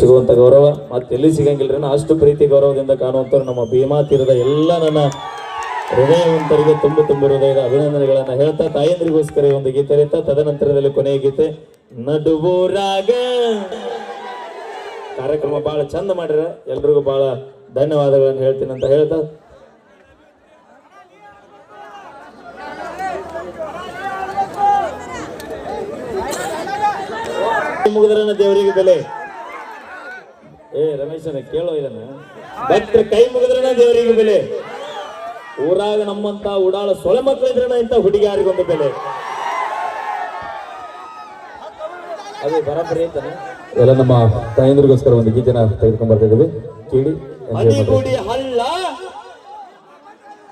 ಸಿಗುವಂತ ಗೌರವ. ಮತ್ತೆ ಎಲ್ಲಿ ಸಿಗಂಗಿಲ್ಲ ಅಷ್ಟು ಪ್ರೀತಿ, ಗೌರವದಿಂದ ಕಾಣುವಂತ ನಮ್ಮ ಭೀಮಾ ತೀರದ ಎಲ್ಲ ನನ್ನ ಹೃದಯವಂತರಿಗೆ, ತುಂಬ ತುಂಬ ಹೃದಯದ ಅಭಿನಂದನೆಗಳನ್ನ ಹೇಳ್ತಾ, ತಾಯಂದ್ರಿಗೋಸ್ಕರ ಒಂದು ಗೀತೆ ಹೇಳ್ತಾ ತದನಂತರದಲ್ಲಿ ಕೊನೆಯ ಗೀತೆ, ನಡುವೂರಾಗ. ಕಾರ್ಯಕ್ರಮ ಬಹಳ ಚಂದ ಮಾಡಿರ. ಎಲ್ರಿಗೂ ಬಹಳ ಧನ್ಯವಾದಗಳನ್ನು ಹೇಳ್ತೀನಿ ಅಂತ ಹೇಳ್ತಾ. ಮುಗಿದ್ರನ್ನ ದೇವರಿಗೆ ಬೆಲೆ. ಏ ರಮೇಶನ ಕೇಳೋ ಇದನ್ನ. ಭಕ್ತರ ಕೈ ಮುಗಿದ್ರನ ದೇವರಿಗೆ ಬೆಲೆ. ಊರಾಗ ನಮ್ಮಂತ ಉಡಾಳ ಸೊಳೆ ಮಕ್ಕಳು ಇದ್ರನ ಇಂತ ಹುಡುಗಿಯಾರಿಗೊಂದು ಬೆಲೆ. ಅದು ಬರಬರಿ ಅಂತಾನೆ. ಎಲ್ಲ ನಮ್ಮ ತಾಯಂದ್ರಿಗೋಸ್ಕರ ಒಂದು ಗೀತೆನ ತೆಗೆದುಕೊಂಡು ಬರ್ತಾ ಇದ್ದೀವಿ. ಕೇಳಿ ಮಣಿಗೂಡಿ ಹಲ್ಲ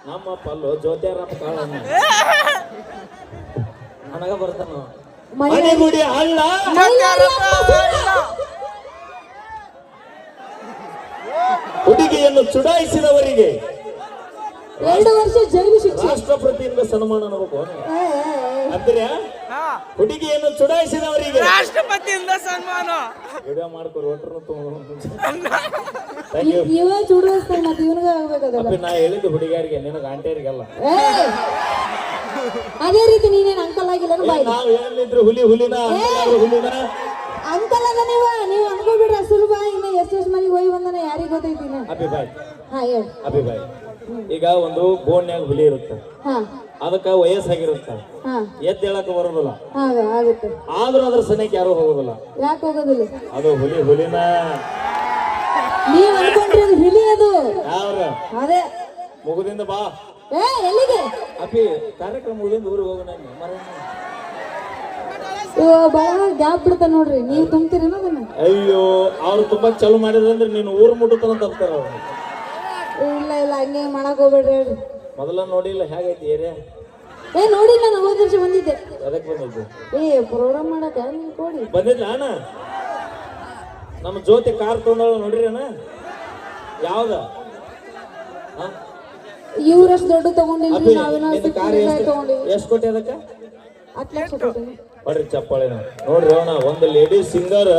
ನಮ್ಮ ಪಲ್ಲು ಜ್ಯೋತಿರಾಮ ಕಾಳಣ್ಣ. ನನಗ ಬರ್ತಾನ ಮಣಿಗುಡಿ ಹಳ್ಳ. ಹುಡುಗಿಯನ್ನು ಚುಡಾಯಿಸಿದವರಿಗೆ ಎರಡು ವರ್ಷ ಜೈಲು ಶಿಕ್ಷೆ. ರಾಷ್ಟ್ರಪತಿಯಿಂದ ಸನ್ಮಾನ ನೋಡಬೇಕು. ಅಂದ್ರೆ ಹುಡುಗಿಯನ್ನು ಚುಡಾಯಿಸಿದವರಿಗೆ ರಾಷ್ಟ್ರಪತಿಯಿಂದ ಸನ್ಮಾನ. ವಿಡಿಯೋ ಮಾಡ್ಕೊರಿ ಒಟ್ರು ಇವೇ ಮತ್ತೆ ಇವನಿಗೆ ನಾ ಹೇಳಿದ್ದು ಹುಡುಗಿಯರಿಗೆ ನಿನಗೆ ಆಂಟಿಯರಿಗೆಲ್ಲ. ಅದೇ ರೀತಿ ನೀನೇನು ಅಂಕಲ್ ಆಗಿಲ್ಲ ನಾವು ಬಾಯ್ ನಾವ್ ಹೇಳಿದ್ರು ಹುಲಿ ಹುಲಿನ ಅಂಕಲಾದ್ರು ಹುಲಿನ? ಅಂಕಲ್ ಅದ ನೀವು ನೀವು ಅನ್ಕೋಬಿಡ್ರಿ ಸುಲಭ ಇನ್ನ ಎಷ್ಟ್ ಎಷ್ಟ್ ಮನೆಗೆ ಹೋಗಿ ಬಂದನ ಯಾರಿಗ್ ಗೊತ್ತೈತಿ ಅಭಿಭಾಯ್ ಅಭಿ ಬಾಯ್ ಹಾ ಹೇಳಿ. ಈಗ ಒಂದು ಬೋನ್ಯಾಗ ಹುಲಿ ಇರುತ್ತೆ. ಹಾ. ಅದಕ್ಕ ವಯಸ್ಸಾಗಿರುತ್ತೆ. ಹಾ. ಎದ್ದು ಹೇಳಕ್ ಬರೋದಿಲ್ಲ. ಆಗುತ್ತೆ. ಆದ್ರೂ ಅದ್ರ ಸನಿಯಕ್ಕೆ ಯಾರು ಹೋಗೋದಿಲ್ಲ. ಯಾಕೆ ಹೋಗೋದಿಲ್ಲ? ಅದು ಹುಲಿ ಹುಲಿನ. ನೀವ್ ಅನ್ಕೊಂಡ್ರಿ ಅದು ಹುಲಿ ಅದು. ಯಾವ್ರ ಅದೇ. ಮುಗುದಿಂದ ಬಾ. ಏ ಎಲ್ಲಿಗೆ? ಅಪ್ಪಿ ಕಾರ್ಯಕ್ರಮ ಮುಗಿದಿಂದ ಊರಿಗೆ ಹೋಗೋಣ ಮರ ಬಾಳ ಗ್ಯಾಪ್ ಬಿಡ್ತಾನ ನೋಡ್ರಿ. ನೀನು ತುಂಬ್ತೀರಿ ಅದನ್ನ? ಅಯ್ಯೋ ಅವ್ರು ತುಂಬಾ ಚಲೋ ಮಾಡಿದ್ರೆ ಅಂದ್ರೆ ನೀನು ಊರು ಮುಟ್ಟುತ್ತಾನ ತಪ್ತಾರ ಅವ್ರು. ಇಲ್ಲ ಇಲ್ಲ ಹಂಗೆ ಮಾಡಕ್ ಹೋಗ್ಬೇಡ್ರಿ ಹೇಳ್ರಿ. ಮೊದಲ ನೋಡಿಲ್ಲ ಹೇಗೈತಿ ಏರಿಯಾ? ಏ ನೋಡಿ ನಾನು ಹೋದ ವರ್ಷ ಬಂದಿದ್ದೆ. ಅದಕ್ಕೆ ಬಂದಿದ್ದು? ಏ ಪ್ರೋಗ್ರಾಮ್ ಮಾಡಕ ನೀವು ಕೊಡಿ? ಬಂದಿದ್ಲ ಅಣ್ಣ? ನಮ್ಮ ಜ್ಯೋತಿ ಕಾರ್ ತೊಗೊಂಡಳ ನೋಡ್ರಿ ಅಣ್ಣ ಯಾವ್ದ? ಇವ್ರಷ್ಟು ದೊಡ್ಡ ತಗೊಂಡಿಲ್ರಿ ಅಪ್ಪಿ ನಾವೇನೋ ನಿನ್ನ ಕಾರ್ ಎಷ್ಟು ತಗೊಂಡಿವಿ ಎಷ್ಟು ಕೊಟ್ಟೆ ಅದಕ್ಕೆ? ಹತ್ತು ಲಕ್ಷ ಕೊಟ್ಟಿನಿ. ಬರ್ರಿ ಚಪ್ಪಾಳೆ ನೋಡ್ರಿ ಅವನ ಒಂದು ಲೇಡಿ ಸಿಂಗರ್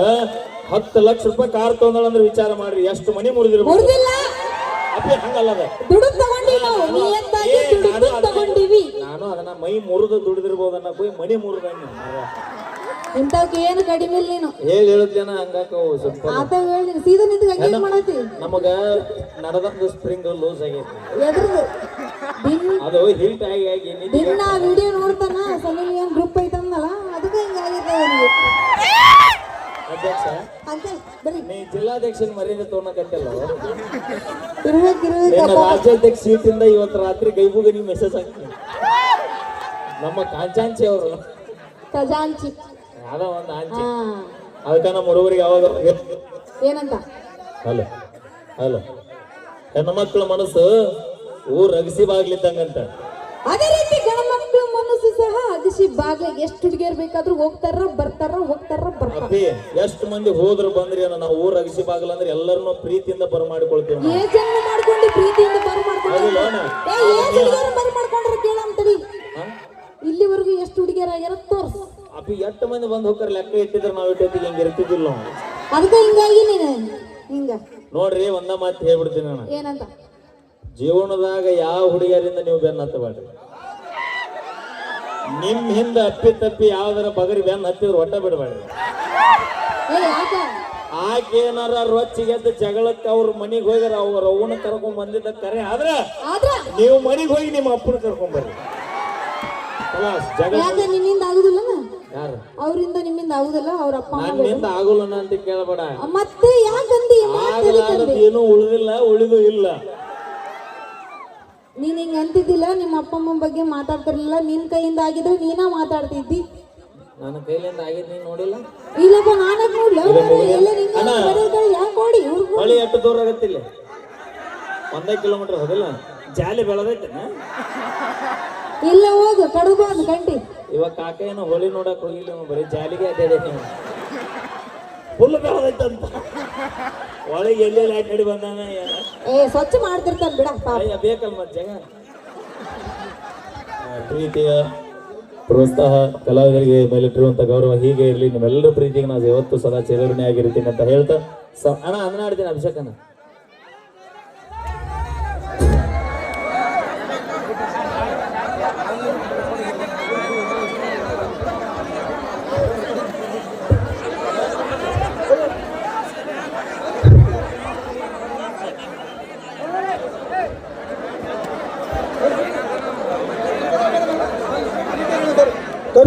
ಹತ್ತು ಲಕ್ಷ ರೂಪಾಯಿ ಕಾರ್ ತಗೊಂಡಳ ಅಂದ್ರೆ ವಿಚಾರ ಮಾಡ್ರಿ. ಎಷ್ಟು ಮನಿ ಮುರಿದಿರ್ಬೋದು? ಮುರಿದಿಲ್ಲ. ಅಪ್ಪಿ ಹಂಗಲ್ಲ ಅದ. ದುಡ್ಡು ತಗೊಂಡಿವಿ ನಾವು. ನಿಯತ್ತಾಗಿ ನಾನು ದುಡ್ಡು ಅದನ್ನ- ತಗೊಂಡಿವಿ. ನಾನು ಅದನ್ನ ಮೈ ಮುರಿದು ದುಡಿದಿರ್ಬೋದು ಅನ್ನ ಹೋಗಿ ಮನಿ ಮುರಿದ ಇಂಥವ್ಕೆ ಏನು ಕಡಿಮೆ ಇಲ್ಲ ನೀನು. ಹೇಳಿ ಹೇಳುತ್ತೇನ ಹಂಗಾಕ ಸ್ವಲ್ಪ ಆತ ಹೇಳಿ ಸೀದಾ ನಿಂತು ಹಂಗೆ ಮಾಡತ್ತಿ. ನಮಗ ನಡೆದಂದು ಸ್ಪ್ರಿಂಗ್ ಲೂಸ್ ಆಗೈತಿ. ಎದ್ರದು. ಅದು ಹೀಟ್ ಆಗಿ ಆಗಿ ದಿನ ವಿಡಿಯೋ ನೋಡ್ತಾನ ಗ್ರೂಪ್ ಐತಂದಲ್ಲ. ಜಿಲ್ಲಾಧ್ಯಕ್ಷನ ಮರ್ಯಾದೆ ರಾಜ್ಯಾಧ್ಯಕ್ಷ ಸೀಟಿಂದ ಇವತ್ತು ರಾತ್ರಿ ಗೈಬುಗೆ ನೀವು ಮೆಸೇಜ್ ಹಾಕ್ತೀನಿ ನಮ್ಮ ಕಾಂಚಾಂಚಿ ಅವರು ಖಜಾಂಚಿ ಒಂದು ಆಂಚಿ ಅದಕ್ಕ ನಮ್ಮ ಹುಡುಗರಿಗೆ ಯಾವಾಗ ಏನಂತ ಹಲೋ ಹಲೋ ಹೆಣ್ಮಕ್ಳ ಮನಸ್ಸು ಊರ್ ಅಗಸಿ ಬಾಗ್ಲಿದ್ದಂಗಂತ ಅದೇ ರೀತಿ ಗಣಮಕ್ಕಳ ಮನಸ್ಸು ಸಹ ಅಗಸಿ ಬಾಗ್ಲ ಎಷ್ಟು ಹುಡುಗಿಯರ್ ಬೇಕಾದ್ರೂ ಹೋಗ್ತಾರ ಬರ್ತಾರ ಹೋಗ್ತಾರ ಬರ್ತಾರ. ಅಪ್ಪಿ ಎಷ್ಟು ಮಂದಿ ಹೋದ್ರು ಬಂದ್ರಿ ಅನ್ನ ನಾವು ಊರ ಅಗಸಿ ಬಾಗಲ ಅಂದ್ರೆ ಎಲ್ಲರನ್ನೂ ಪ್ರೀತಿಯಿಂದ ಬರಮಾಡಿಕೊಳ್ತೀವಿ ನಾವು. ಏ ಜನ್ಮ ಮಾಡ್ಕೊಂಡು ಪ್ರೀತಿಯಿಂದ ಬರ್ ಹೌದಿಲ್ಲ ಅಣ್ಣ? ಬರ್ ಮಾಡ್ಕೊಂಡ್ರ ಹಾ? ಇಲ್ಲಿವರೆಗೂ ಎಷ್ಟು ಹುಡುಗಿಯರ ಆಗ್ಯಾರ ತೋರ್ಸ್. ಅಪ್ಪಿ ಎಷ್ಟು ಮಂದಿ ಬಂದು ಹೋಗ್ತಾರೆ ಲೆಕ್ಕ ಇಟ್ಟಿದ್ರೆ ನಾವು ಇಟ್ಟೊತ್ತಿಗೆ ಹಿಂಗೆ ಇರ್ತಿದ್ದಿಲ್ಲ ನಾವು. ಅದಕ್ಕೆ ಹಿಂಗಾಗಿ ನೀನು. ಹಿಂಗ. ನೋಡ್ರಿ ಒಂದ ಮಾತು ಹೇಳ್ಬಿಡ್ತೀನಿ ನಾನು. ಏನಂತ? ಜೀವನದಾಗ ಯಾವ ಹುಡುಗಿಯರಿಂದ ನೀವು ಬೆನ್ನ ಹತ್ತಬೇಡ್ರಿ ನಿಮ್ ಹಿಂದೆ ಅಪ್ಪಿ ತಪ್ಪಿ ಯಾವ್ದಾರ ಬಗರಿ ಬೆನ್ನ ಹತ್ತಿದ್ರು ಒಟ್ಟ ಬಿಡಬೇಡ್ರಿ ಆಕೇನಾರ ಆಕೆ ರೊಚ್ಚಿಗೆದ್ದು ಜಗಳಕ್ಕೆ ಅವ್ರ ಮನೆಗೆ ಹೋಗ್ಯಾರ ಅವ್ರ ಅವನ ಕರ್ಕೊಂಡ್ ಬಂದಿದ್ದ ಕರೆ ಆದ್ರ ನೀವು ಮನೆಗೆ ಹೋಗಿ ನಿಮ್ಮ ಅಪ್ಪನ ಕರ್ಕೊಂಡ್ ಬರ್ರಿ. ನಿನ್ನಿಂದ ಆಗುದಿಲ್ಲ ಯಾರು? ಅವರಿಂದ ನಿಮ್ಮಿಂದ ಆಗುದಿಲ್ಲ ಅವ್ರ ಅಪ್ಪ ನನ್ನಿಂದ ಆಗೋಲ್ಲ ಅಂತ ಕೇಳಬೇಡ. ಮತ್ತೆ ಯಾಕಂದಿ? ಏನೂ ಉಳಿದಿಲ್ಲ ಉಳಿದು ಇಲ್ಲ. ನೀನ್ ಹಿಂಗೆ ಅಂತಿದ್ದಿಲ್ಲ ನಿಮ್ಮ ಅಪ್ಪ ಅಮ್ಮ ಬಗ್ಗೆ ಮಾತಾಡ್ತಿರ್ಲಿಲ್ಲ ನಿನ್ನ ಕೈಯಿಂದ ಆಗಿದ್ರೆ ನೀನ ಮಾತಾಡ್ತಿದ್ದಿ. ನನ್ನ ಕೈಲಿಂದ ಆಗಿದ್ ನೀನ್ ನೋಡಿಲ್ಲ? ಇಲ್ಲಪ್ಪ ನಾನಕ್ ನೋಡ್ಲ? ಎಲ್ಲ ಯಾಕೆ ನೋಡಿ? ಹೊಳಿ ಎಷ್ಟು ದೂರ ಆಗತ್ತಿಲ್ಲ ಒಂದೇ ಕಿಲೋಮೀಟರ್ ಹೋಗಿಲ್ಲ. ಜಾಲಿ ಬೆಳೆದೈತೇನ ಇಲ್ಲ ಹೋಗು ಕಡುಬು ಅಂದ್ ಗಂಟಿ. ಇವಾಗ ಕಾಕ ಏನೋ ಹೋಳಿ ನೋಡಕ್ ಹೋಗಿಲ್ಲ ಇವ ಬರೀ ಜಾಲಿಗೆ ಅಡ್ಡಾಡೈತಿ ಫುಲ್ ಬೆಳೆದೈತಂತ ಒಳಗೆ ಎಲ್ಲೆಲ್ಲಿ ಅಡ್ಡಾಡಿ ಬಂದಾನ? ಏ ಸ್ವಚ್ಛ ಮಾಡ್ತಿರ್ತಾನ ಬಿಡ ಪಾಪ. ಅಯ್ಯ ಬೇಕಲ್ಲ ಮತ್ ಜಗ. ಪ್ರೀತಿಯ ಪ್ರೋತ್ಸಾಹ ಕಲಾವಿದರಿಗೆ ಮೇಲಿಟ್ಟಿರುವಂತ ಗೌರವ ಹೀಗೆ ಇರಲಿ. ನಿಮ್ಮೆಲ್ಲರ ಪ್ರೀತಿಗೆ ನಾವು ಯಾವತ್ತು ಸದಾ ಚಿರಋಣಿ ಆಗಿರ್ತೀನಿ ಅಂತ ಹೇಳ್ತಾ ಸ- ಅಣ್ಣ ಅದನ್ನ ಆಡ್ತೀನಿ ಅಭಿಷೇಕ್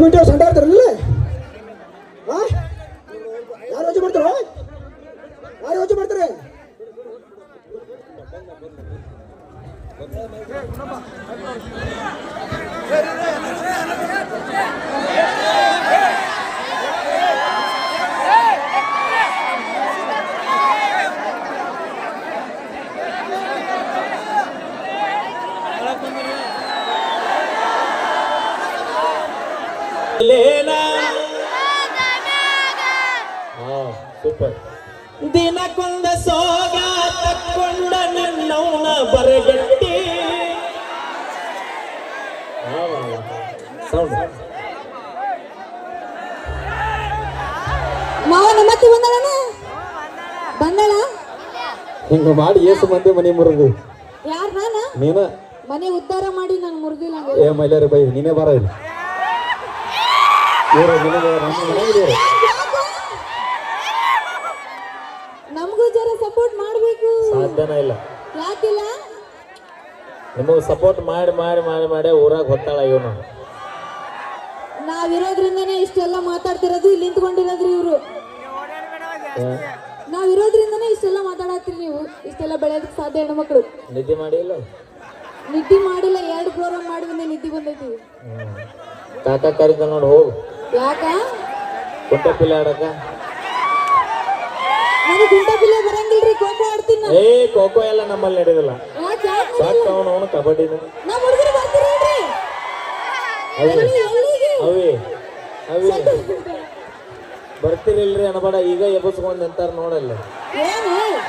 ಅಣ್ಣ ಕಮ್ಯುನಿಟಿ ದಿನಕೊಂದ ಸೋಗ ತಕ್ಕೊಂಡ ನನ್ನವನ ಬರಗಟ್ಟಿ. ಸೌಂಡ್ ಮತ್ತೆ ಬಂದಳನ ಬಂದಳ? ಹಿಂಗ ಮಾಡಿ ಏಸು ಮಂದಿ ಮನೆ ಮುರಿದು. ಯಾರ್ ನಾನ? ನೀನ? ಮನೆ ಉದ್ಧಾರ ಮಾಡಿ ನಾನು ಮುರಿದಿಲ್ಲ ಏ ಮೈಲಾರಿ ಬೈ ನೀನೇ ಬರ ಇಲ್ಲಿ. ಇವರು ನಿನಗೆ ನಮ್ಮ ಮನೆಗೆ ಸಪೋರ್ಟ್ ಮಾಡಬೇಕು. ಸಾಧ್ಯನೇ ಇಲ್ಲ. ಯಾಕಿಲ್ಲ? ನಿಮಗೆ ಸಪೋರ್ಟ್ ಮಾಡಿ ಮಾಡಿ ಮಾಡಿ ಮಾಡಿ ಊರಾಗ ಹೊತ್ತಾಳ ಇವನು. ನಾವಿರೋದ್ರಿಂದನೇ ಇಷ್ಟೆಲ್ಲ ಮಾತಾಡ್ತಿರೋದು ಇಲ್ಲಿ ನಿಂತ್ಕೊಂಡಿರೋದ್ರಿ ಇವರು. ನಾವಿರೋದ್ರಿಂದನೇ ಇಷ್ಟೆಲ್ಲ ಮಾತಾಡತ್ತೀರಿ ನೀವು. ಇಷ್ಟೆಲ್ಲ ಬೆಳೆಯೋದಕ್ಕೆ ಸಾಧ್ಯ ಹೆಣ್ಮಕ್ಳು ನಿದ್ದೆ ಮಾಡಿ ಇಲ್ಲ ನಿದ್ದೆ ಮಾಡಿಲ್ಲ ಎರಡು ಪ್ರೋಗ್ರಾಮ್ ಮಾಡಿ ಬಂದೆ ನಿದ್ದೆ ಬಂದೈತಿ. ಕಾಕ ಕರಿತ ನೋಡಿ ಹೋಗು. ಯಾಕ? ಕುಂಟ ಪಿಲ್ಲ ಆಡಕ ನನಗೆ ಗುಂಟ ಬಿಲ್ಲ ಬರಂಗಿಲ್ರಿ ಕೋಪ ಆಡ್ತೀನಿ ನಾನು ಏ ಖೋಖೋ ಎಲ್ಲ ನಮ್ಮಲ್ಲಿ ನಡೆದಿಲ್ಲ. ಸಾಕು ಅವನು ಅವನು ಕಬಡ್ಡಿನ ನಮ್ಮ ಅವೇ ಅವಿ. ಅವಿ ಬರ್ತಿರಿಲ್ರಿ ಅನ್ಬೇಡ ಈಗ ಎಬ್ಬಿಸ್ಕೊಂಡು ನಿಂತಾರ ನೋಡಲ್ಲ.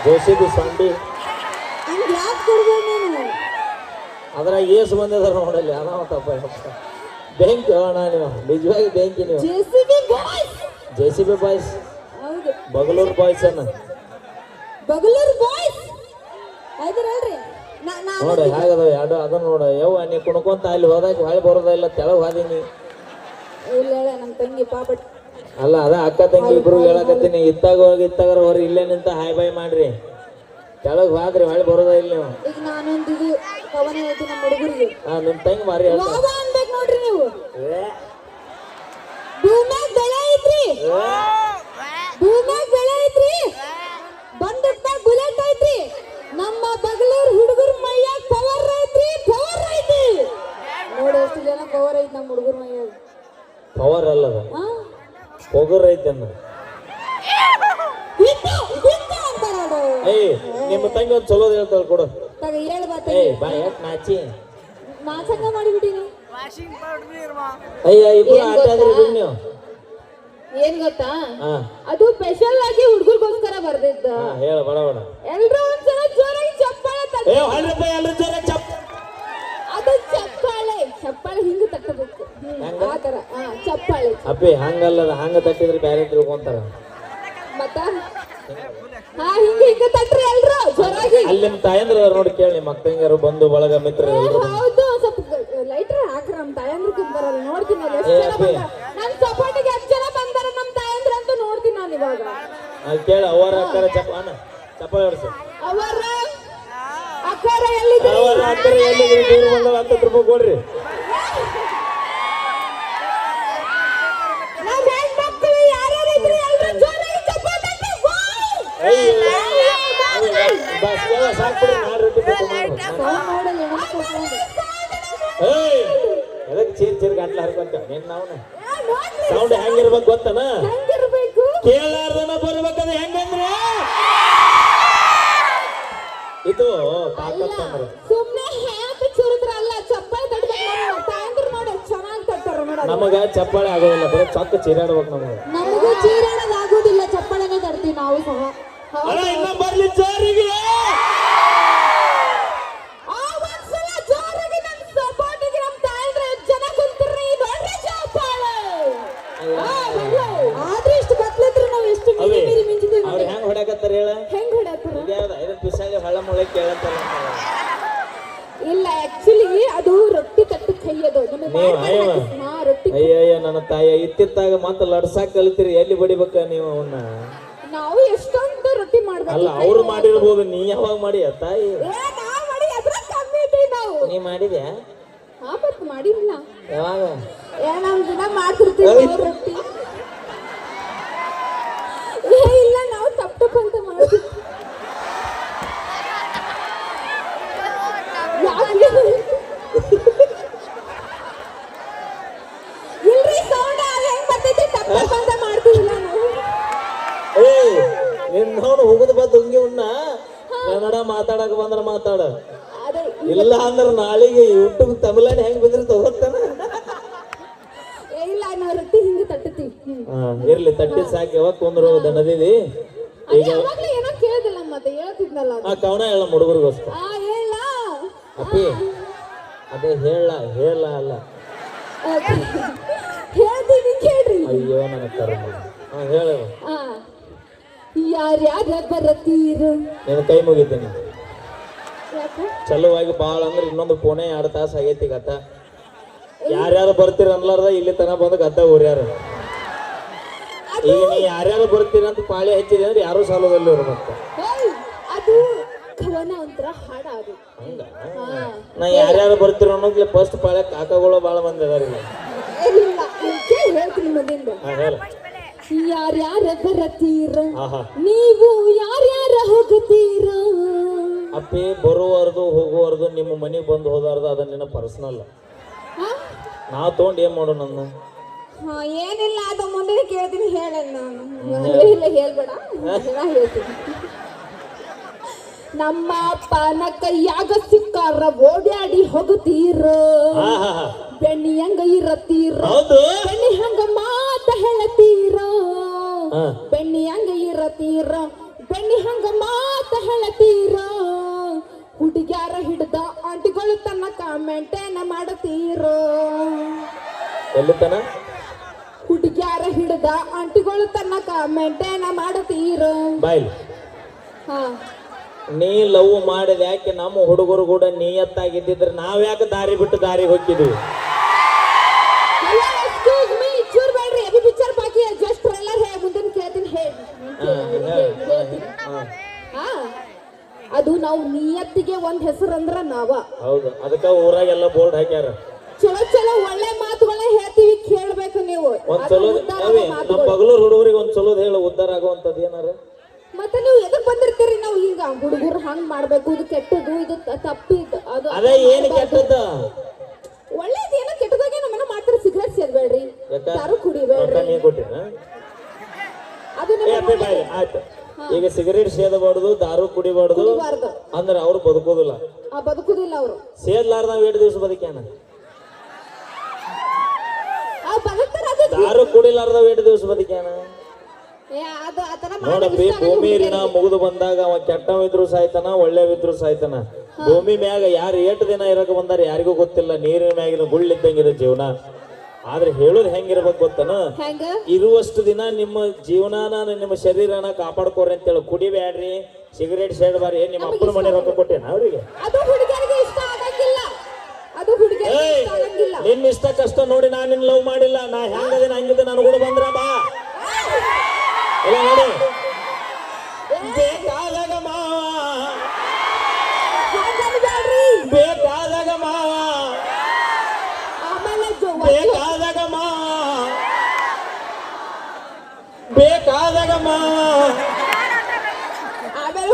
ಜೋಶಿದು ಸಂಡಿ ಅದ್ರಾಗ ಏಸು ಬಂದಿದಾರ ನೋಡಲ್ಲ ಬ್ಯಾಂಕ್ ಬೆಂಕಿ ಅಣ್ಣ ನೀವು ನಿಜವಾಗಿ ಬೆಂಕಿ ನೀವು. J C B boys. ಹೌದು. ಬಗಲೂರು ಬಾಯ್ಸ್ ಅನ್ನ. ಬಗಲೂರ್ ಬಾಯ್ಸ್ ಆಯ್ತಿರಲ್ರಿ ನೋಡಿ ಹೇಗದ ಎರಡು ಅದನ್ನ ನೋಡ ಯವ್ವ ನೀ ಕುಣ್ಕೊಂತ ಅಲ್ಲಿ ಹೋದಾಗ ಹೊಳೆ ಬರೋದಿಲ್ಲ ತೆಳ ಹೋದೀನಿ. ಇಲ್ಲ ನಮ್ಮ ತಂಗಿ ಪಾಪ ಅಲ್ಲ ಅದ ಅಕ್ಕ ತಂಗಿ ಇಬ್ರು ಹೇಳಕತ್ತೀನಿ ಇತ್ತಾಗ ಹೋಗಿ ಇತ್ತಾಗ ಹೊರ ಇಲ್ಲೇ ನಿಂತ ಹಾಯ್ ಬಾಯ್ ಮಾಡ್ರಿ. ಕೆಳಗೆ ಹೋದ್ರಿ ಹೊಳೆ ಬರೋದ ಇಲ್ಲ ನೀವು. ಈಗ ನಾನೊಂದು ಇದು ಕವನ ಹೇಳ್ತೀನಿ ನಮ್ಮ ಹುಡುಗರಿಗೆ. ಹಾ ನಿಮ್ ತಂಗಿ ಮಾರಿ ಅನ್ಬೇಕು ನೋಡ್ರಿ ನೀವು. ಭೂಮ್ಯಾಗ ಬೆಳೆ ಐತ್ರಿ. ಭೂಮ್ಯಾಗ ಬೆಳೆ ಐತ್ರಿ? ಬಂದಟ್ನಾಗ ಬುಲೆಟ್ ಐತ್ರಿ? ನಮ್ಮ ಬಗಲೂರ್ ಹುಡುಗರ ಮೈಯಾಗ ಪವರ್ ಐತ್ರಿ? ಪವರ್ ಐತಿ. ನೋಡಿ ಎಷ್ಟು ಜನ ಪವರ್ ಐತಿ ನಮ್ಮ ಹುಡುಗರ ಮೈಯಾಗ. ಪವರ್ ಅಲ್ಲದ? ಹಾ? ಹೊಗರ್ ಐತೆ ಅಂದ ಇತ್ತು ಇತ್ತು ಅಂತಾರ ಅದು ಏಯ್ ನಿಮ್ಮ ತಂಗಿ ಒಂದು ಚಲೋ ಹೇಳ್ತಾಳ ಕೊಡು. ತಗ ಹೇಳ ಬಾ ಏಯ್ ಬಾ ಯಾಕೆ ನಾಚಿ? ನಾಚಂಗ ಮಾಡಿಬಿಟ್ಟಿನಿ. ಅಯ್ಯ ಇಬ್ರು ಆಟ ಆದ್ರೆ ಬಿಡ್ ನೀವು. ಏನ್ ಗೊತ್ತಾ? ಹಾ. ಅದು ಸ್ಪೆಷಲ್ ಆಗಿ ಹುಡುಗರಿಗೋಸ್ಕರ ಬರ್ದಿದ್ದ. ಹೇಳ ಬಡ ಬಡ. ಎಲ್ರೂ ಒಂದ್ಸಲ ಜೋರಾಗಿ ಚಪ್ಪಾಳೆ ತಟ್ಟಿ. ಏ ಹೊಳ್ರಪ್ಪ ಎಲ್ರು ಜೋರ ಚಪ್ ಅದು ಚಪ್ಪಾಳೆ. ಚಪ್ಪಾಳೆ ಹಿಂಗ ತಟ್ಟಬೇಕು. ಹ್ಮ್, ಆ ತರ ಹಾ ಚಪ್ಪಾಳೆ. ಅಪ್ಪಿ ಹಂಗಲ್ಲದ ಹಂಗ ತಟ್ಟಿದ್ರೆ ಬ್ಯಾರೆ ತಿಳ್ಕೊಂತಾರ ಮತ್ತ? ಹಾ ಹಿಂಗ ಹಿಂಗ ತಟ್ರಿ ಎಲ್ರು ಜೋರಾಗಿ. ಅಲ್ಲಿ ನಿಮ್ ತಾಯಂದ್ರ ನೋಡಿ ಕೇಳಿ ನಿಮ್ಮ ಅಕ್ಕಂಗಾರು ಬಂಧು ಬಳಗ ಮಿತ್ರ ಏ, ಎಲ್ರು ಹೌದು ಸ್ವಲ್ಪ ಲೈಟ್ರ್ ಹಾಕ್ರ ನಮ್ ತಾಯಂದ್ರ ಬರಲ್ಲ. ನೋಡ್ತೀನಿ ಅಲ್ಲಿ ಎಷ್ಟ್ ಏ, ಜನ ಅಪ್ಪಿ. ಬಂದಾರ. ಕೇಳಿ ಅವರ ಅಕ್ಕರ ಚಪ್ಪ ಅಣ್ಣ ಚಪ್ಪಾಳೆ ಹೊಡ್ಸು. ಅವರ ಅಕ್ಕಾರ ಎಲ್ಲಿದ್ರು ದೂರ ಬಂದವ ಹತ್ತತ್ತು ರೂಪಾಯಿ ಕೊಡ್ರಿ. ಎದಕ್ ಚೀರ್ ಚೀರ್ ಗಂಟ್ಲ ಹರ್ಕೊಂತ ನಿನ್ನ ಅವನ. ಸೌಂಡ್ ಹೆಂಗಿರ್ಬೇಕು ಗೊತ್ತನ? ಕೇಳಾರ್ದನ ಬರ್ಬೇಕಂದ್ರೆ ಹೆಂಗಂದ್ರೆ ಇದು ತಾಕತ್ತಂದ್ರ ಸುಮ್ಮನೆ ಹ್ಯಾಂಗ್ ಚುರುದ್ರ ಅಲ್ಲ ಚಪ್ಪಾಳೆ ತಟ್ಬೇಕು ತಾಯಂದ್ರ ನೋಡಿ ಚೆನ್ನಾಗಿ ತಟ್ಟಾರ ನೋಡ ನಮಗ ಚಪ್ಪಾಳೆ ಆಗೋದಿಲ್ಲ ಬರೀ ಚೊಕ್ಕ ಚೀರಾಡ್ಬೇಕು ನಮಗ. ನಮಗೂ ಚೀರಾಡೋದು ಆಗೋದಿಲ್ಲ ಚಪ್ಪಾಳೆನೇ ತರ್ತೀವಿ ನಾವು ಸಹ. ಇನ್ನ ಬರ್ಲಿ ಜಾರಿಗೆ. ಇಲ್ಲ ಆಕ್ಚುಲಿ ಅದು ರೊಟ್ಟಿ ತಟ್ಟು ಕೈಯದು ನೀವು ಹಾ ರೊಟ್ಟಿ ಅಯ್ಯಯ್ಯ ನನ್ನ ತಾಯಿ ಇತ್ತಿತ್ತಾಗ ಮತ್ತೆ ಲಡ್ಸಾಕ್ ಕಲಿತೀರಿ ಎಲ್ಲಿ ಬಡಿಬೇಕ ನೀವು ಅವನ್ನ ನಾವು ಎಷ್ಟೊಂದು ರೊಟ್ಟಿ ಮಾಡ್ಬೇಕು ಅಲ್ಲ ಅವ್ರು ಮಾಡಿರ್ಬೋದು ನೀ ಯಾವಾಗ ಮಾಡಿ ತಾಯಿ? ಏ, ನಾವ್ ಮಾಡಿ ಅದ್ರ ಕಮ್ಮಿ ನಾವು. ನೀ ಮಾಡಿದ್ಯಾ? ಹಾ ಮತ್ ಮಾಡಿಲ್ಲ ಯಾವಾಗ? ಏ ದಿನ ಮಾಡ್ತಿರ್ತೀವಿ ನಾವು ರೊಟ್ಟಿ ಏ ಇಲ್ಲ ನಾವು ಟಪ್ ಟಪ್ ಅಂತ ಮಾಡ್ತೀವಿ ಯಾಕೆ ಇಲ್ರಿ ಸೌಂಡ್ ಅದ ಹೆಂಗ್ ಬರ್ತೈತಿ ಟಪ್ ಟಪ್ ಅಂತ ಮಾಡ್ತೀವಿಲ್ಲ ನಾವು ಏಯ್ ನಿನ್ನವನು ಹೋಗುದು ಬಾ ದುಂಗಿ ಉಣ್ಣ. ಕನ್ನಡ ಮಾತಾಡಕ್ ಬಂದ್ರ ಮಾತಾಡ. ಇಲ್ಲ ಅಂದ್ರ ನಾಳೆಗೆ ಯೂಟ್ಯೂಬ್ ತಮಿಳ್ನಾಡು ಹೆಂಗ್ ಬಿದ್ರಿ ತಗೋತಾನ. ಇಲ್ಲ ನಾವು ರೊಟ್ಟಿ ಹಿಂಗೆ ತಟ್ಟತೀವಿ ಹ್ಮ್ ಹಾ ಇರ್ಲಿ ತಟ್ಟಿ ಸಾಕಿ ಯಾವಾಗ ಕುಂದ್ರ ದನದಿದಿ ಈಗ ಅವಾಗ್ಲೇ ಏನೋ ಕೇಳಿದಿಲ್ಲ ಮತ್ತೆ ಹೇಳ್ತಿದ್ನಲ್ಲ ಆ ಕವನ ಹೇಳ ಹುಡುಗರಿಗೋಸ್ಕರ. ಆ ಹೇಳ. ಅಪ್ಪಿ ಅದೇ ಹೇಳ ಹೇಳ ಅಲ್ಲ. ಹೇಳ್ತೀನಿ ಕೇಳ್ರಿ. ಅಯ್ಯೋ ನನ್ನ ಕರ್ಮ ಹಾ ಹೇಳ. ಯಾರ್ಯಾರ ಬರತೀರು? ನಿನ್ನ ಕೈ ಮುಗಿತೀನಿ. ಚಲುವಾಗಿ ಭಾಳ ಅಂದ್ರೆ ಇನ್ನೊಂದು ಪೋಣೆ ಎರಡು ತಾಸು ಆಗೈತಿ ಗತ. ಯಾರ್ಯಾರು ಬರ್ತೀರ ಅನ್ಲಾರ್ದ ಇಲ್ಲಿ ತನ ಬಂದು ಗದ್ದ ಊರ್ಯಾರ. ಈಗ ನೀ ಯಾರ್ಯಾರು ಬರ್ತೀರ ಅಂತ ಪಾಳಿ ಹಚ್ಚಿದೆ ಅಂದ್ರೆ ಯಾರು ಸಾಲದಲ್ಲಿ ಇವ್ರು ಮತ್ತೆ. ಅದು ಕವನ ಒಂಥರ ನಾ ಯಾರ್ಯಾರು ಬರ್ತೀರ ಅನ್ನೋದ್ಲೆ ಫಸ್ಟ್ ಪಾಳೆ ಕಾಕಗಳು ಭಾಳ ಕೇಳಿ ಹೇಳ್ತೀನಿ ಹೇಳ ಯಾರ್ಯಾರ ಬರತೀರ ನೀವು ಯಾರ್ಯಾರ ಹೋಗತೀರ ಅಪ್ಪಿ ಬರುವಾರ್ದು ಹೋಗುವಾರ್ದು ನಿಮ್ಮ ಮನೆಗೆ ಬಂದು ಹೋದಾರ್ದು ಅದ ನಿನ್ನ ಪರ್ಸನಲ್ ನಾ ತಗೊಂಡ್ ಏನ್ ಮಾಡೋ ನನ್ನ? ಹಾ ಏನಿಲ್ಲ ಅದು ಮುಂದೆ ಕೇಳ್ತೀನಿ ಹೇಳಲ್ಲ ನಾನು. ಇಲ್ಲ ಹೇಳ್ಬೇಡ. ಹೇಳ್ತೀನಿ. ನಮ್ಮ ಅಪ್ಪನ ಕೈಯಾಗ ಸಿಕ್ಕಾರ ಓಡ್ಯಾಡಿ ಹೋಗುತ್ತೀರ? ಬೆಣ್ಣಿ ಹಂಗ ಇರತ್ತೀರ? ಬೆಣ್ಣಿ ಹಂಗ ಮಾತ ಹೇಳತೀರ ಬೆಣ್ಣಿ ಹಂಗ ಇರತೀರ ಬೆಣ್ಣಿ ಹಂಗ ಮಾತ ಹೇಳತೀರ ಹುಡುಗ್ಯಾರ ಹಿಡ್ದ ಆಂಟಿಗಳು ತನ್ನ ಕಾಮೆಂಟೇನ ಮಾಡತೀರ. ಎಲ್ಲಿ ತನ ಹುಡುಗ್ಯಾರ ಹಿಡ್ದ ಆಂಟಿಗಳು ತನ್ನ ಕಾಮೆಂಟೇನ ಮಾಡತೀರ. ಹಾ. ನೀ ಲವ್ ಮಾಡಿದ ಯಾಕೆ ನಮ್ಮ ಹುಡುಗರು ಕೂಡ ನೀಯತ್ತಾಗಿದ್ದಿದ್ರೆ ನಾವ್ ಯಾಕೆ ದಾರಿ ಬಿಟ್ಟು ದಾರಿ ಹೋಗಿದ್ವಿ ಹಲೋ ಎಕ್ಸ್ಕ್ಯೂಸ್ ಮೀ ಚೂರ್ ಬೇಡ್ರಿ ಅಭಿ ಪಿಕ್ಚರ್ ಬಾಕಿ ಜಸ್ಟ್ ಟ್ರೈಲರ್ ಹೇ ಮುಂದಿನ ಕೇಳ್ತೀನಿ ಹೇಳಿ ಹಾ. ಅದು ನಾವು ನಿಯತ್ತಿಗೆ ಒಂದ್ ಹೆಸರು ಅಂದ್ರ ನಾವ. ಹೌದು ಅದಕ್ಕ ಊರಾಗೆಲ್ಲ ಬೋರ್ಡ್ ಹಾಕ್ಯಾರ. ಚಲೋ ಚಲೋ ಒಳ್ಳೆ ಮಾತುಗಳ ಹೇಳ್ತೀವಿ ಕೇಳ್ಬೇಕು ನೀವು. ಒಂದ್ ಚಲೋ ನಮ್ಮ ಮಾತುಗಳು. ಬಗಲೂರ್ ಹುಡುಗರಿಗೆ ಒಂದ್ ಚಲೋದ್ ಹೇಳು ಉದ್ದಾರ ಆಗುವಂತದ್ ಏನಾರ? ಮತ್ತೆ ನೀವು ಎದಕ್ ಬಂದಿರ್ತೀರಿ ನಾವು ಈಗ ಹುಡುಗರು ಹಂಗ್ ಮಾಡ್ಬೇಕು ಇದು ಕೆಟ್ಟದು ಇದು ತ- ತಪ್ಪಿದ್ದು ಅದು ಅದೇ ಏನ್ ಕೆಟ್ಟದ ಒಳ್ಳೇದು ಏನೋ ಕೆಟ್ಟದಾಗೆ ನಮ್ಮನ್ನ ಮಾಡ್ತಾರೆ ಸಿಗರೇಟ್ ಸೇರ್ಬೇಡ್ರಿ ಯಾರು ರೊಕ್ಕ ಕುಡಿಬೇಡ್ರಿ. ನೀ ಕೊಟ್ಟಿನ ಅದು ಏ ಆಯ್ತು. ಈಗ ಸಿಗರೇಟ್ ಸೇದಬಾರ್ದು ದಾರು ಕುಡಿಬಾರ್ದು. ಕುಡಿಬಾರ್ದು. ಅಂದ್ರೆ ಅವ್ರು ಬದುಕೋದಿಲ್ಲ ಆ ಬದುಕುದಿಲ್ಲ ಅವರು. ಸೇದ್ಲಾರ್ದ ಏಟ್ ದಿವಸ ಬದುಕ್ಯಾನ? ಆ ಬದುಕ್ತಾರ ಅದು ದಾರು ಕುಡಿಲಾರ್ದ ಏಟ್ ದಿವಸ ಬದುಕ್ಯಾನ? ಏ, ಅದು ನೋಡಪ್ಪಿ ಭೂಮಿ ಋಣ ಮುಗಿದು ಬಂದಾಗ ಅವ ಕೆಟ್ಟವಿದ್ರು ಸಾಯ್ತಾನ ಒಳ್ಳೆವಿದ್ರು ಸಾಯ್ತಾನ. ಭೂಮಿ ಮ್ಯಾಗ ಯಾರು ಏಟ್ ದಿನ ಇರಕ ಬಂದಾರ ಯಾರಿಗೂ ಗೊತ್ತಿಲ್ಲ ನೀರಿನ ಮ್ಯಾಗಿನ ಗುಳ್ಳಿದ್ದಂಗಿದೆ ಜೀವನ. ಆದ್ರೆ ಹೇಳೋದು ಹೆಂಗಿರ್ಬೇಕು ಗೊತ್ತನ? ಹೆಂಗ? ಇರುವಷ್ಟು ದಿನ ನಿಮ್ಮ ಜೀವನಾನ ನಿಮ್ಮ ಶರೀರನ ಕಾಪಾಡ್ಕೋರಿ ಅಂತೇಳಿ ಕುಡಿಬೇಡ್ರಿ ಸಿಗರೇಟ್ ಸೇಡ್ಬಾರಿ ನಿಮ್ಮ ಅಪ್ಪನ ಮನೆ ರೊಕ್ಕ ಕೊಟ್ಟೇನ ಅವ್ರಿಗೆ? ಅದು ಇಷ್ಟ ಆಗಂಗಿಲ್ಲ. ಅದು ಹುಡುಗಿಯರಿಗೆ ಏಯ್ ಇಷ್ಟ ಆಗಂಗಿಲ್ಲ. ನಿನ್ನ ಇಷ್ಟ ಕಷ್ಟ ನೋಡಿ ನಾನು ನಿನ್ನ ಲವ್ ಮಾಡಿಲ್ಲ. ನಾ ಹೆಂಗದಿನ ಹಂಗಿದ್ದೆ ನಾನು ಕೂಡ ಬಂದ್ರ ಬಾ. ಇಲ್ಲ ನೋಡಿ.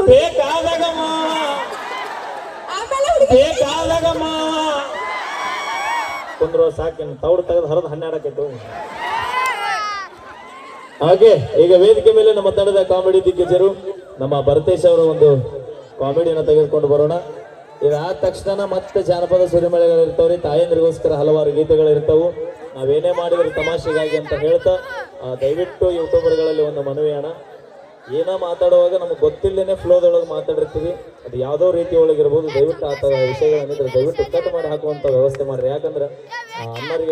ಬೇಕಾದಾಗ ಮಾವ ಆಮೇಲೆ ಕುಂದ್ರ ಸಾಕಿನ ತೌಡು ತೆಗೆದು ಹರಿದು ಹನ್ನೆರಡಕ್ಕೆ ಹಾಗೆ. ಈಗ ವೇದಿಕೆ ಮೇಲೆ ನಮ್ಮ ತಂಡದ ಕಾಮಿಡಿ ದಿಗ್ಗಜರು ನಮ್ಮ ಭರತೇಶ್ ಅವರ ಒಂದು ಕಾಮಿಡಿಯನ್ನು ತೆಗೆದುಕೊಂಡು ಬರೋಣ. ಇದಾದ ತಕ್ಷಣ ಮತ್ತೆ ಜಾನಪದ ಸುರಿಮಳೆಗಳು ಇರ್ತಾವ್ರಿ ತಾಯಂದ್ರಿಗೋಸ್ಕರ ಹಲವಾರು ಗೀತೆಗಳು ಇರ್ತಾವು ನಾವೇನೇ ಮಾಡಿದ್ರು ತಮಾಷೆಗಾಗಿ ಅಂತ ಹೇಳ್ತಾ ದಯವಿಟ್ಟು ಯೂಟ್ಯೂಬರ್ಗಳಲ್ಲಿ ಒಂದು ಮನವಿ ಅಣ್ಣ. ಏನೋ ಮಾತಾಡುವಾಗ ನಮಗೆ ಗೊತ್ತಿಲ್ಲದೇ ಫ್ಲೋದೊಳಗೆ ಮಾತಾಡಿರ್ತೀವಿ. ಅದು ಯಾವುದೋ ರೀತಿ ಒಳಗೆ ಇರ್ಬೋದು ದಯವಿಟ್ಟು ಆ ಥರ ವಿಷಯಗಳನ್ನಿದ್ರೆ ದಯವಿಟ್ಟು ಕಟ್ ಮಾಡಿ ಹಾಕುವಂಥ ವ್ಯವಸ್ಥೆ ಮಾಡಿರಿ. ಯಾಕಂದ್ರೆ, ಆ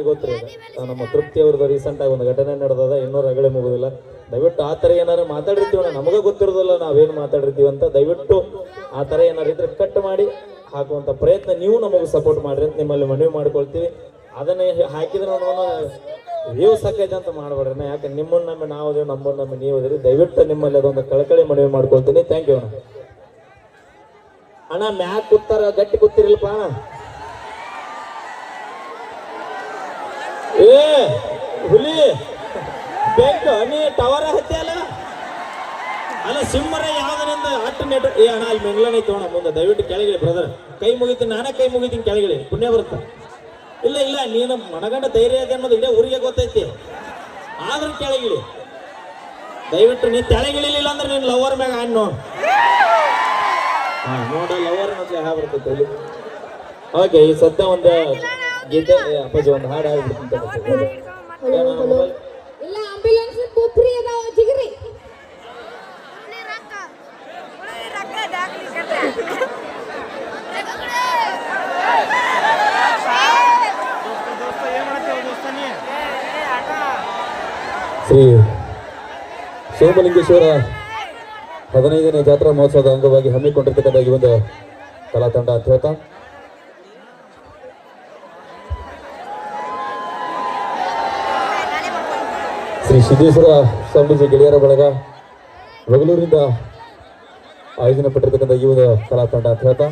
ಗೊತ್ತಿರಲ್ಲ ನಮ್ಮ ತೃಪ್ತಿ ಅವ್ರದ್ದು ರೀಸೆಂಟಾಗಿ ಒಂದು ಘಟನೆ ನಡೆದದ. ಇನ್ನೂ ರಗಳೆ ಮುಗುದಿಲ್ಲ. ದಯವಿಟ್ಟು ಆ ಥರ ಏನಾರು ಮಾತಾಡಿರ್ತೀವಣ್ಣ ನಮಗೆ ಗೊತ್ತಿರೋದಿಲ್ಲ ನಾವೇನು ಮಾತಾಡಿರ್ತೀವಿ ಅಂತ. ದಯವಿಟ್ಟು ಆ ಥರ ಏನಾರು ಇದ್ರೆ ಕಟ್ ಮಾಡಿ ಹಾಕುವಂಥ ಪ್ರಯತ್ನ ನೀವು ನಮಗೆ ಸಪೋರ್ಟ್ ಮಾಡಿರಿ ಅಂತ ನಿಮ್ಮಲ್ಲಿ ಮನವಿ ಮಾಡ್ಕೊಳ್ತೀವಿ. ಅದನ್ನೇ ಹಾಕಿದ್ರೆ ನಾವು ವ್ಯೂಸ್ ಸಾಕೈತೆ ಅಂತ ಮಾಡ್ಬೇಡ್ರಿ ಯಾಕೆ ನಿಮ್ಮನ್ನ ನಂಬಿ ನಾವು ಅದೇವಿ ನಮ್ಮನ್ನ ನಂಬಿ ನೀವು ಅದ್ರಿ ದಯವಿಟ್ಟು ನಿಮ್ಮಲ್ಲಿ ಅದೊಂದು ಕಳಕಳಿ ಮನವಿ ಮಾಡ್ಕೊಳ್ತೀನಿ. ಥ್ಯಾಂಕ್ ಯು ಅಣ್ಣ. ಅಣ್ಣ ಮ್ಯಾಕ್ ಕೂತಾರ, ಗಟ್ಟಿ ಕೂತಿರಲ್ಪ ಅಣ್ಣ. ಏ, ಹುಲಿ, ಬೇಕು, ನೀ ಟವರ್ ಹತ್ತಿ ಅಲ್ಲ? ಅಲ್ಲ, ಸಿಂಹರ ಯಾವ್ದರಿಂದ ಅಟ್ಟು ನೆಟ್ ಏ ಅಣ್ಣ, ಅಲ್ಲಿ ಮೆಂಗ್ಲನೆ ಅಣ್ಣ ಮುಂದೆ. ದಯವಿಟ್ಟು ಕೆಳಗಿಳಿ ಬ್ರದರ್ ಕೈ ಮುಗಿತೀನಿ, ನಾನೇ ಕೈ ಮುಗಿತೀನಿ, ಕೆಳಗಿಳಿ. ಪುಣ್ಯ ಬರುತ್ತೆ? ಇಲ್ಲ ಇಲ್ಲ, ನೀನು ಮನಗಂಡ ಧೈರ್ಯ ಇದೆ ಅನ್ನೋದು ಇಡೀ ಊರಿಗೆ ಗೊತ್ತೈತಿ. ಆದ್ರೂ ಕೆಳಗಿಳಿ. ದಯವಿಟ್ಟು ನೀ ತೆಳಗಿಳಿಲಿಲ್ಲ ಅಂದ್ರೆ ನೀನು ಲವರ್ ಮ್ಯಾಗ ನೋಡಿ. ಹಾ ನೋಡ ಲವರ್ ಮತ್ತೆ ಹಾ ಬರ್ತೈತೆ ಓಕೆ ಈ ಸದ್ಯ ಒಂದು ಗೀತೆ ಅಪ್ಪಾಜಿ ಒಂದು ಹಾಡು ಹಾಡ್ಬಿಡ್ತೀನಿ ಇಲ್ಲ ಆಂಬ್ಯುಲೆನ್ಸ್ ಪುಪ್ರಿ ಅದಾವ, ಜಿಗ್ರಿ ಶ್ರೀ ಸೋಮಲಿಂಗೇಶ್ವರ ಹದಿನೈದನೇ ಜಾತ್ರಾ ಮಹೋತ್ಸವದ ಅಂಗವಾಗಿ ಹಮ್ಮಿಕೊಂಡಿರ್ತಕ್ಕಂಥ ಈ ಒಂದು ಕಲಾ ತಂಡ ಅಂತ ಹೇಳ್ತಾ ಶ್ರೀ ಸಿದ್ದೇಶ್ವರ ಸ್ವಾಮೀಜಿ ಗೆಳೆಯರ ಬಳಗ ಬೆಂಗಳೂರಿನಿಂದ ಆಯೋಜನೆ ಪಟ್ಟಿರ್ತಕ್ಕಂಥ ಈ ಒಂದು ಕಲಾ ತಂಡ ಅಂತ ಹೇಳ್ತಾ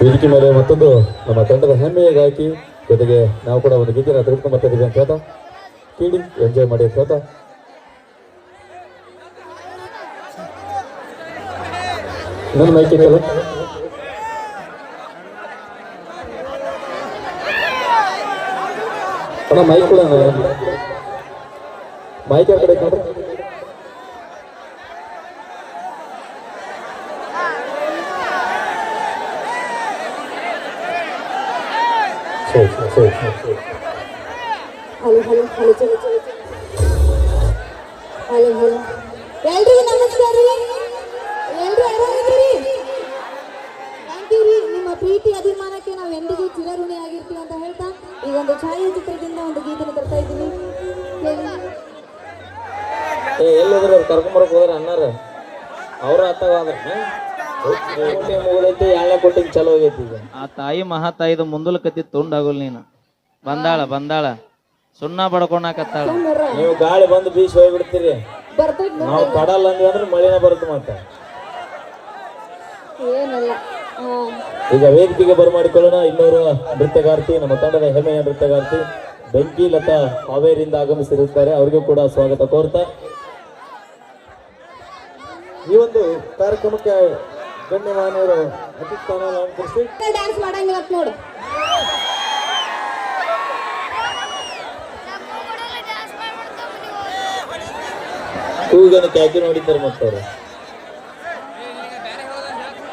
ವೇದಿಕೆ ಮೇಲೆ ಮತ್ತೊಂದು ನಮ್ಮ ತಂಡದ ಹೆಮ್ಮೆಯ ಗಾಯಕಿ ಜೊತೆಗೆ ನಾವು ಕೂಡ ಒಂದು ಗೀತೆನ ತೆಗೆದುಕೊಂಡು ಬರ್ತಾ ಇದ್ದೀವಿ ಅಂತ ಹೇಳ್ತಾ ಕೇಳಿ ಎಂಜಾಯ್ ಮಾಡಿ ಅಂತ ಹೇಳ್ತಾ. ನನ್ನ ಮೈಕ್ ಅಣ್ಣ, ಮೈಕ್ ಕೂಡ ಮೈಕ್ ಯಾವ ಕಡೆ ಹಲೋ ಹಲೋ ಹಲೋ, ಚಲೋ ಚಲೋ ಹಲೋ ಹಲೋ. ಎಲ್ರಿಗೂ ನಮಸ್ಕಾರ ರೀ? ಎಲ್ರು ಆರಾಮಿದ್ದೀರಿ? ನಿಮ್ಮ ಪ್ರೀತಿ, ಅಭಿಮಾನಕ್ಕೆ ನಾವು ಎಂದಿಗೂ ಚಿರಋಣಿ ಆಗಿರ್ತೀವಿ ಅಂತ ಹೇಳ್ತಾ ಈ ಒಂದು ಛಾಯಾಚಿತ್ರದಿಂದ ಒಂದು ಗೀತೆನ ತರ್ತಾ ಇದ್ದೀನಿ. ಏ ಎಲ್ಲೋದ್ರ ಅವ್ರು ಕರ್ಕೊಂಬರಕ್ ಹೋದ್ರೆ ಅನ್ನಾರ ಅವ್ರ ಅತ್ತವಾದ್ರ ಕೋಟಿ ಮುಗಿದೈತಿ ಎರಡನೇ ಕೋಟಿಗೆ ಚಲೋ ಆಗೈತಿ ಈಗ ಆ ತಾಯಿ ಮಹಾ ತಾಯಿದು ಮುಂದಲ ಕತ್ತಿ ತುಂಡಾಗೋಲ್ ನೀನು. ಬಂದಾಳ ಬಂದಾಳ. ಸುಣ್ಣ ಬಡ್ಕೊಳಕತ್ತಾಳ ನೀವು ಗಾಳಿ ಬಂದು ಬೀಸಿ ಹೋಗ್ಬಿಡ್ತೀರಿ. ಬರ್ತೈತೆ ನಾವು ಪಡಲ್ಲ ಅಂದ್ವಿ ಅಂದ್ರೆ ಮಳೆನ ಬರುತ್ತೆ ಮತ್ತೆ. ಏನಲ್ಲ ಈಗ ವೇದಿಕೆಗೆ ಬರಮಾಡಿಕೊಳ್ಳೋಣ ಇನ್ನೂರು ನೃತ್ಯಗಾರ್ತಿ ನಮ್ಮ ತಂಡದ ಹೆಮ್ಮೆಯ ನೃತ್ಯಗಾರ್ತಿ ಬೆಂಕಿ ಲತಾ ಹಾವೇರಿಯಿಂದ ಆಗಮಿಸಿರುತ್ತಾರೆ. ಅವರಿಗೂ ಕೂಡ ಸ್ವಾಗತ ಕೋರ್ತಾ. ಈ ಒಂದು ಕಾರ್ಯಕ್ರಮಕ್ಕೆ ಗಣ್ಯಮಾನ್ಯರು ಅತಿಥಾನ ಅಲಂಕರಿಸಿ. ಡ್ಯಾನ್ಸ್ ಮಾಡಂಗಿಲ್ಲ ಅಂತ ನೋಡು. ಕೂಗನ್ನು ಕ್ಯಾಕಿ ನೋಡಿದ್ದಾರೆ ಮತ್ತವ್ರು.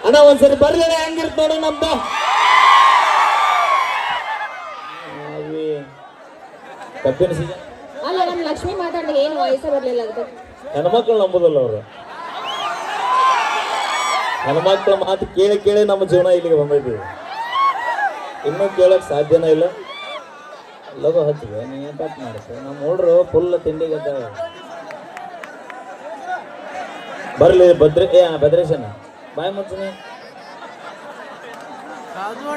ಅಣ್ಣ ಒಂದ್ಸರಿ ಬರ್ಲಿ ಹೆಂಗಿರ್ತ ನೋಡು ನಮ್ದು. ಕಬ್ಬಿನ ಸೀಸನ್. ಅಲ್ಲ ನಮ್ಮ ಲಕ್ಷ್ಮಿ ಮಾತಾಡಿದ ಏನು ವಯಸ್ಸೇ ಬರಲಿಲ್ಲ ಅದು ಹೆಣ್ಮಕ್ಳು ನಂಬುದಲ್ಲ ಅವರು. ಹೆಣ್ಮಕ್ಳ ಮಾತು ಕೇಳಿ ಕೇಳಿ ನಮ್ಮ ಜೀವನ ಇಲ್ಲಿಗೆ ಬಂದಿದ್ದೀವಿ ಇನ್ನೂ ಕೇಳಕ್ ಸಾಧ್ಯನೇ ಇಲ್ಲ. ಲಗು ಹಚ್ಚಿದೆ. ನೀ ಏನ್ ತಪ್ಪು ನಮ್ಮ ಹುಡ್ರು ಫುಲ್ ತಿಂಡಿಗೆ ಬರ್ಲಿ ಭದ್ರೆ ಏ ಭದ್ರೇಶನ. ಬಾಯ್ ಮುಚ್ಚನೆ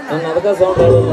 ನಾನು ಅದಕ್ಕೆ ಸೌಂಡ್ ಹೇಳಿಲ್ಲ